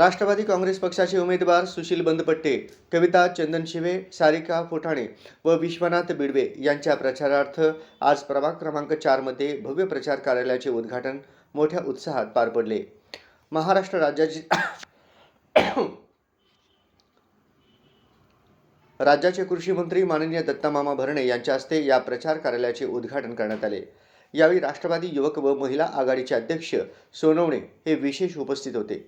राष्ट्रवादी काँग्रेस पक्षाचे उमेदवार सुशील बंदपट्टे कविता चंदन शिवे सारिका फोटाणे व विश्वनाथ बिडवे यांच्या प्रचारार्थ आज प्रभाग क्रमांक चारमध्ये भव्य प्रचार कार्यालयाचे उद्घाटन मोठ्या उत्साहात पार पडले. महाराष्ट्र राज्याची राज्याचे कृषी मंत्री माननीय दत्तामामा भरणे यांच्या हस्ते या प्रचार कार्यालयाचे उद्घाटन करण्यात आले. यावेळी राष्ट्रवादी युवक व महिला आघाडीचे अध्यक्ष सोनवणे हे विशेष उपस्थित होते.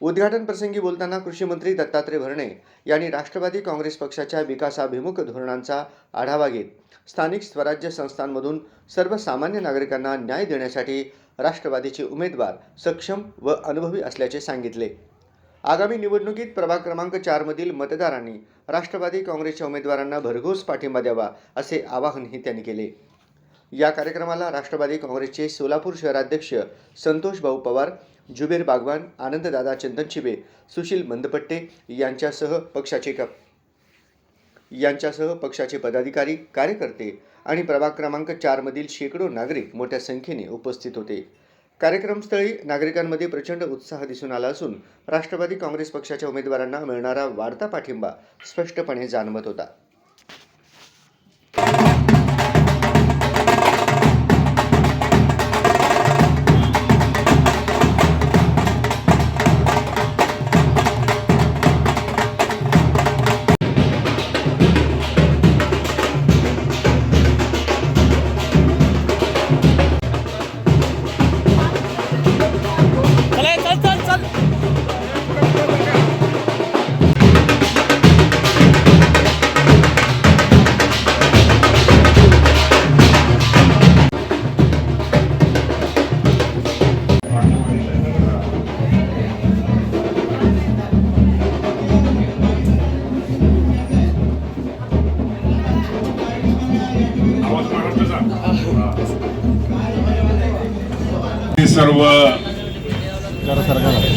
उद्घाटन प्रसंगी बोलताना कृषी मंत्री दत्तात्रय भरणे यांनी राष्ट्रवादी काँग्रेस पक्षाच्या विकासाभिमुख धोरणांचा आढावा घेत स्थानिक स्वराज्य संस्थांमधून सर्वसामान्य नागरिकांना न्याय देण्यासाठी राष्ट्रवादीचे उमेदवार सक्षम व अनुभवी असल्याचे सांगितले. आगामी निवडणुकीत प्रभाग क्रमांक चारमधील मतदारांनी राष्ट्रवादी काँग्रेसच्या उमेदवारांना भरघोस पाठिंबा द्यावा असे आवाहनही त्यांनी केले. या कार्यक्रमाला राष्ट्रवादी काँग्रेसचे सोलापूर शहराध्यक्ष संतोष भाऊ पवार जुबेर बागवान आनंददादा चंदनशिबे सुशील मंदपट्टे यांच्यासह पक्षाचे क यांच्यासह पक्षाचे पदाधिकारी कार्यकर्ते आणि प्रभाग क्रमांक चारमधील शेकडो नागरिक मोठ्या संख्येने उपस्थित होते. कार्यक्रमस्थळी नागरिकांमध्ये प्रचंड उत्साह दिसून आला असून राष्ट्रवादी काँग्रेस पक्षाच्या उमेदवारांना मिळणारा वाढता पाठिंबा स्पष्टपणे जाणवत होता. सर्व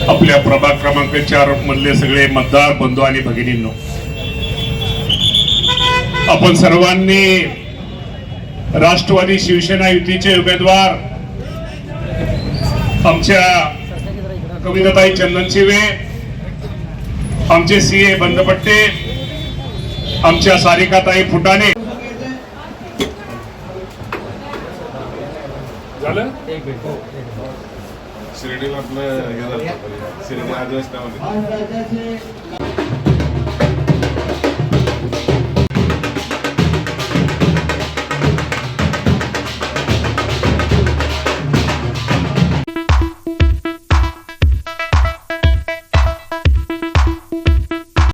आपल्या प्रभाग क्रमांक चार मधले सगळे मतदार बंधू आणि भगिनींनो. आपण सर्वांनी राष्ट्रवादी शिवसेना युतीचे उमेदवार आमच्या कविताताई चंदनशिवे आमचे सीए बंदपट्टे आमच्या सारिकाताई फुटाणे झालं? शिर्डीला आपलं हे. झालं. शिर्डी आदिवासी